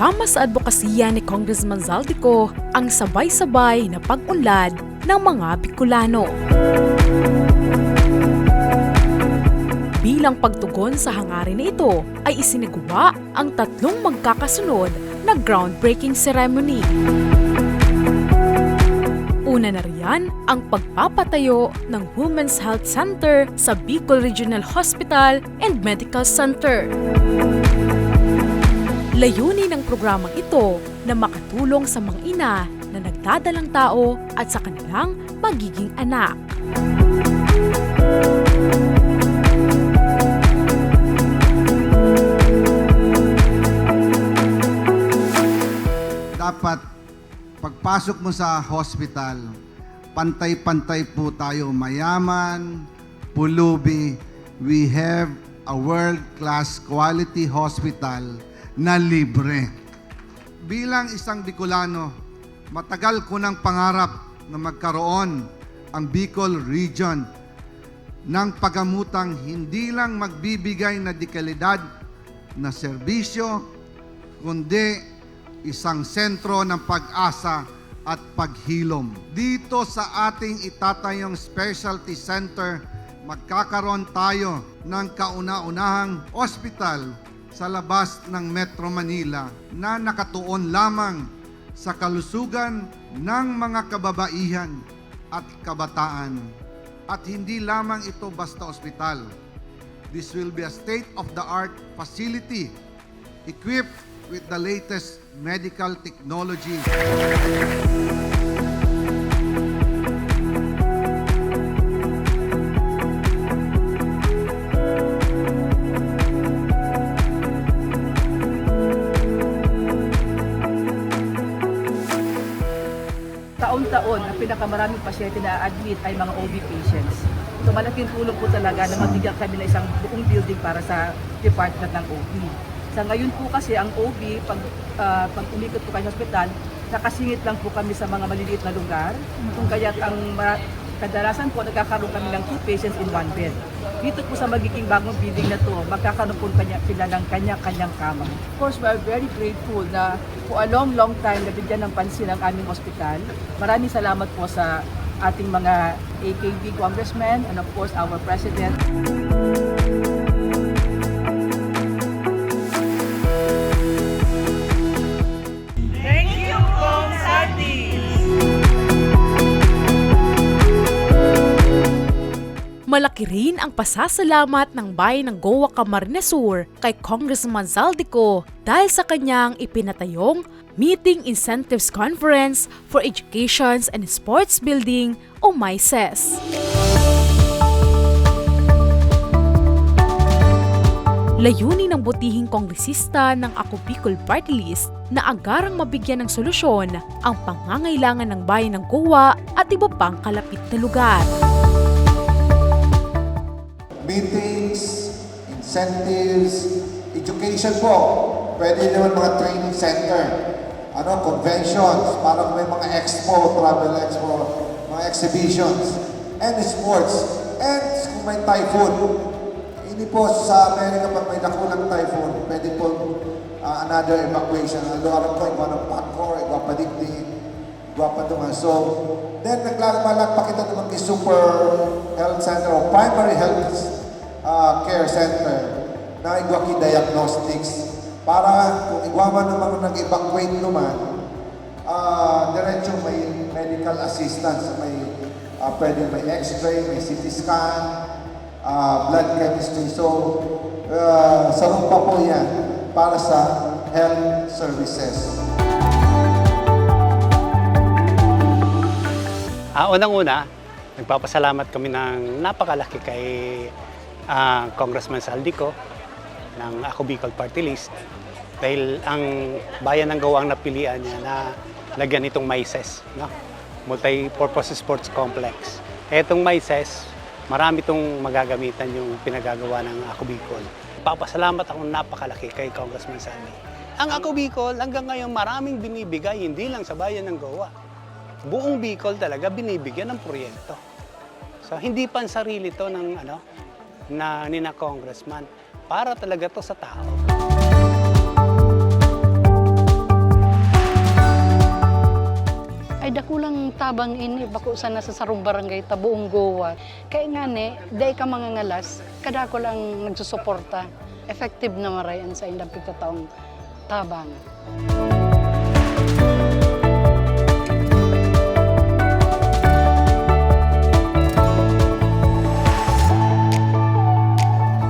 Kasama sa advokasya ni Congressman Zaldico ang sabay-sabay na pag-unlad ng mga Bicolano. Bilang pagtugon sa hangarin na ito ay isinagawa ang tatlong magkakasunod na groundbreaking ceremony. Una na riyan ang pagpapatayo ng Women's Health Center sa Bicol Regional Hospital and Medical Center. Layunin ng programang ito na makatulong sa mga ina na nagdadalang tao at sa kanilang magiging anak. dapat pagpasok mo sa hospital, pantay-pantay po tayo, mayaman, pulubi. We have a world-class quality hospital na libre. Bilang isang Bicolano, matagal ko ng pangarap na magkaroon ang Bicol Region ng pagamutang hindi lang magbibigay na dekalidad na serbisyo, kundi isang sentro ng pag-asa at paghilom. Dito sa ating itatayong specialty center, magkakaroon tayo ng kauna-unahang ospital sa labas ng Metro Manila na nakatuon lamang sa kalusugan ng mga kababaihan at kabataan. At hindi lamang ito basta ospital. This will be a state-of-the-art facility equipped with the latest medical technology. Pinakamaraming pasyente na admit ay mga OB patients. So malaking tulong po talaga na mabigyan kami ng isang buong building para sa department ng OB. Sa ngayon po kasi ang OB, pag, ah, pag umikot po kayo sa hospital, nakasingit lang po kami sa mga maliliit na lugar. Kung kaya ang kadalasan po nagkakaroon kami ng two patients in one bed. Dito po sa magiging bagong building na to, magkakaroon po kanya, sila ng kanya-kanyang kama. Of course, we are very grateful na for a long, long time nabigyan ng pansin ang aming ospital. Maraming salamat po sa ating mga AKB congressmen and of course our president. Malaki rin ang pasasalamat ng bayan ng Goa Camarines Sur kay Congressman Zaldico dahil sa kanyang ipinatayong Meeting Incentives Conference for Education and Sports Building o MICES. Layunin ng butihing kongresista ng Ako Bicol Party List na agarang mabigyan ng solusyon ang pangangailangan ng bayan ng Goa at iba pang kalapit na lugar. Meetings, incentives, education po. Pwede naman mga training center, ano, conventions, para may mga expo, travel expo, mga exhibitions, and sports. And kung may typhoon, hindi po sa Amerika pag may nakulang typhoon, pwede po ah, another evacuation. Alo aram ko, iba ng Pacor, iba pa digdi, iba pa duman. So, then naglalaman pa kita naman kay Super Health Center o Primary Health ah, Care Center na igwa ki diagnostics para kung igwa man naman nag-evacuate naman, ah diretso may medical assistance, may ah, pwede may x-ray, may CT scan, ah, blood chemistry. So, uh, sarong pa po yan para sa health services. Ah, unang-una, nagpapasalamat kami ng napakalaki kay ah, Congressman Saldico ng Ako Bicol Party List dahil ang bayan ng Gawang napilian niya na lagyan itong MICES, no? Multi-Purpose Sports Complex. Etong MICES, marami itong magagamitan yung pinagagawa ng Ako Bicol. Papasalamat akong napakalaki kay Congressman Saldi. Ang Ako Bicol hanggang ngayon maraming binibigay, hindi lang sa bayan ng Goa buong Bicol talaga binibigyan ng proyekto. So hindi pan sarili to ng ano na nina congressman para talaga to sa tao. Ay dakulang tabang ini bako sa nasa sarong barangay ta buong Goa. Kay nga ni, day ka mga ngalas, kadako lang nagsusuporta. Effective na marayan sa ilang pagtataong tabang. Music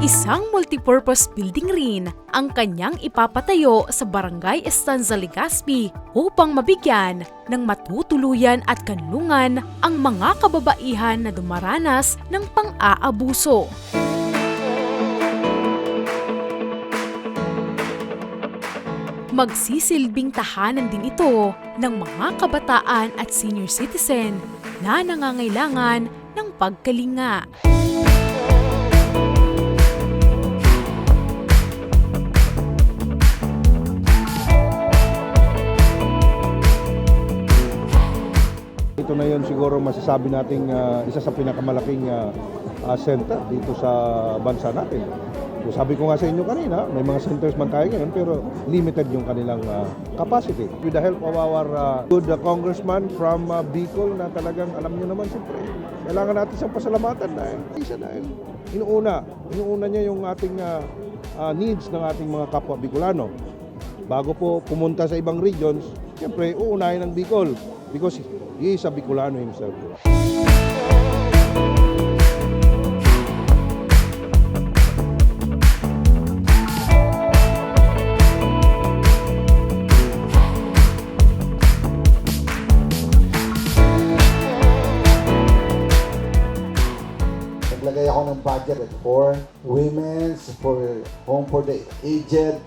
Isang multipurpose building rin ang kanyang ipapatayo sa Barangay Estanza Legazpi upang mabigyan ng matutuluyan at kanlungan ang mga kababaihan na dumaranas ng pang-aabuso. Magsisilbing tahanan din ito ng mga kabataan at senior citizen na nangangailangan ng pagkalinga. Ito na yun siguro masasabi nating ah, isa sa pinakamalaking ah, ah, center dito sa bansa natin. So, sabi ko nga sa inyo kanina, may mga centers man tayo ngayon pero limited yung kanilang ah, capacity. With the help of our ah, good ah, congressman from ah, Bicol na talagang alam nyo naman siyempre, kailangan natin siyang pasalamatan dahil isa dahil inuuna, inuuna niya yung ating ah, ah, needs ng ating mga kapwa Bicolano bago po pumunta sa ibang regions, siyempre uunahin ng Bicol because he is a Bicolano himself. Naglagay ako ng budget for women's, for home for the aged,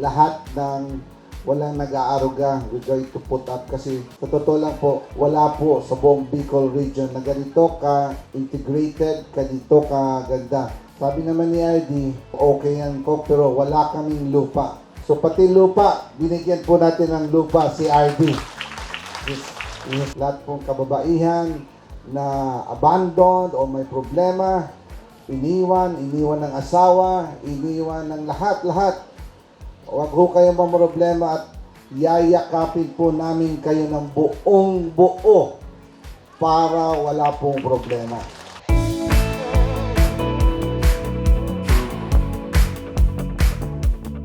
lahat ng walang nag-aaruga, we're going to put up kasi sa totoo lang po, wala po sa buong Bicol region na ganito ka integrated, ganito ka ganda. Sabi naman ni RD, okay yan ko, pero wala kaming lupa. So pati lupa, binigyan po natin ng lupa si RD. Yes, yes, lahat pong kababaihan na abandoned o may problema, iniwan, iniwan ng asawa, iniwan ng lahat-lahat. Huwag ho kayong problema at yayakapin po namin kayo ng buong buo para wala pong problema.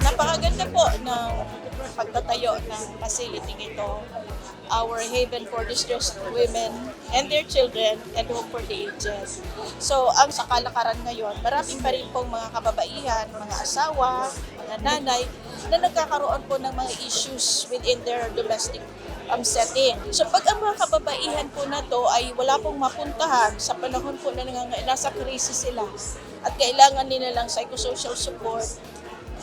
Napakaganda po ng pagtatayo ng facility ito. Our haven for distressed women and their children and home for the aged. So, ang sa kalakaran ngayon, marami pa rin pong mga kababaihan, mga asawa, mga nanay, na nagkakaroon po ng mga issues within their domestic um, setting. So pag ang mga kababaihan po na to ay wala pong mapuntahan sa panahon po na nasa crisis sila at kailangan nila lang psychosocial support,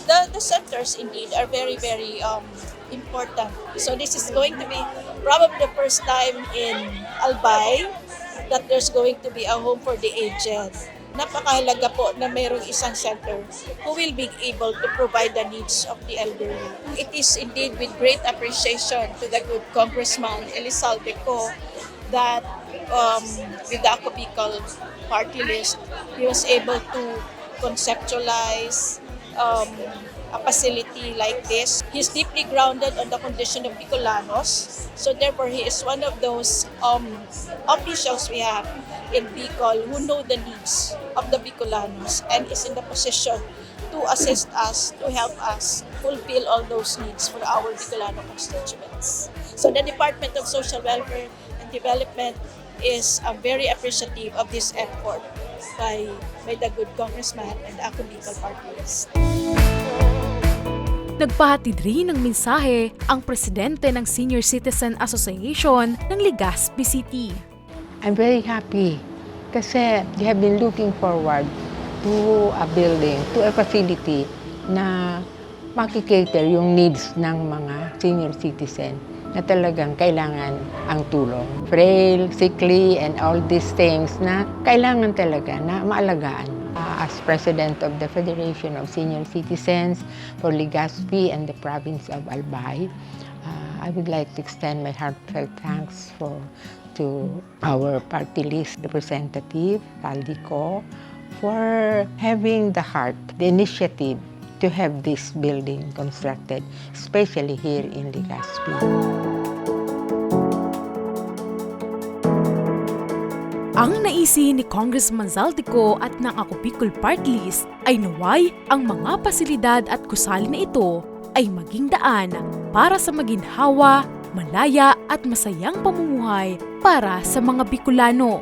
the, the centers indeed are very, very um, important. So this is going to be probably the first time in Albay that there's going to be a home for the aged. Napakahalaga po na mayroong isang center who will be able to provide the needs of the elderly. It is indeed with great appreciation to the good Congressman Elizalde Co that um, with the Ako Bicol party list, he was able to conceptualize um, a facility like this. He's deeply grounded on the condition of Bicolanos. So therefore, he is one of those um, officials we have in Bicol who know the needs of the Bicolanos and is in the position to assist us, to help us fulfill all those needs for our Bicolano constituents. So the Department of Social Welfare and Development is uh, very appreciative of this effort by, by the good congressman and Ako Bicol Party List. Nagpahatid rin ng mensahe ang presidente ng Senior Citizen Association ng Legazpi City. I'm very happy kasi they have been looking forward to a building, to a facility na makikater yung needs ng mga senior citizen na talagang kailangan ang tulong. Frail, sickly, and all these things na kailangan talaga na maalagaan. Uh, as President of the Federation of Senior Citizens for Legazpi and the province of Albay, uh, I would like to extend my heartfelt thanks for to our party list representative, Taldico, for having the heart, the initiative to have this building constructed, especially here in Legazpi. Ang naisin ni Congressman Zaldico at ng Ako Bicol List ay naway ang mga pasilidad at gusali na ito ay maging daan para sa maginhawa, malaya at masayang pamumuhay para sa mga Bicolano.